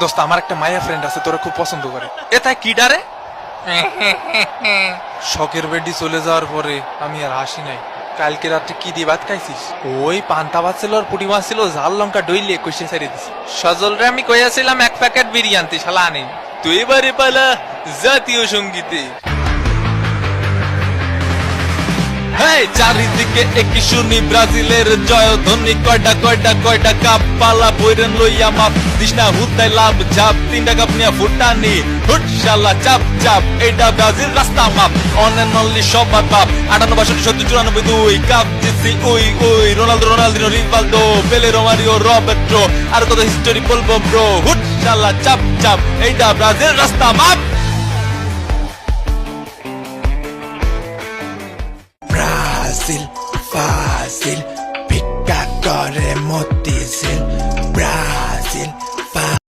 দোস্ত, আমার একটা মায়া ফ্রেন্ড আছে, তোরা খুব পছন্দ করে। এ তাই কি ডারে? শখের বেডি চলে যাওয়ার পরে আমি আর হাসি নাই। কালকে রাত্রে কি দিয়ে ভাত খাইছিস? ওই পান্তা ভাত ছিল আর পুটি মাছ ছিল, ঝাল লঙ্কা ডইলে কষে ছেড়ে দিছি। সজল রে, আমি কইয়াছিলাম এক প্যাকেট বিরিয়ানি শালা আনি তুই এবারে পালা জাতীয় সঙ্গীতে। হেই চারিদিকে একই শুনি, ব্রাজিলের জয় ধ্বনি কয়টা কয়টা কয়টা কাপ পালা বইরেন লইয়া মাপ। দিশনা হুদাই লাভ, ঝাপ তিনটা কাপ নিয়া ফুটানি। হুট শালা, চাপ চাপ এটা ব্রাজিল রাস্তা মাপ। অন এন্ড অনলি সবার বাপ। আটান্ন, বাষট্টি, সত্তর, চুরানব্বই, দুই। Cup জিতছি, we we. Ronaldo, Ronaldinho, Rivaldo, Pele, Romario, Roberto. আর কত হিস্টোরি বলব ব্রো হুট শালা, চাপ চাপ এইটা ব্রাজিল রাস্তা মাপ। ফাজিল ফাজিল ভিক্ষা করে মতিঝিল।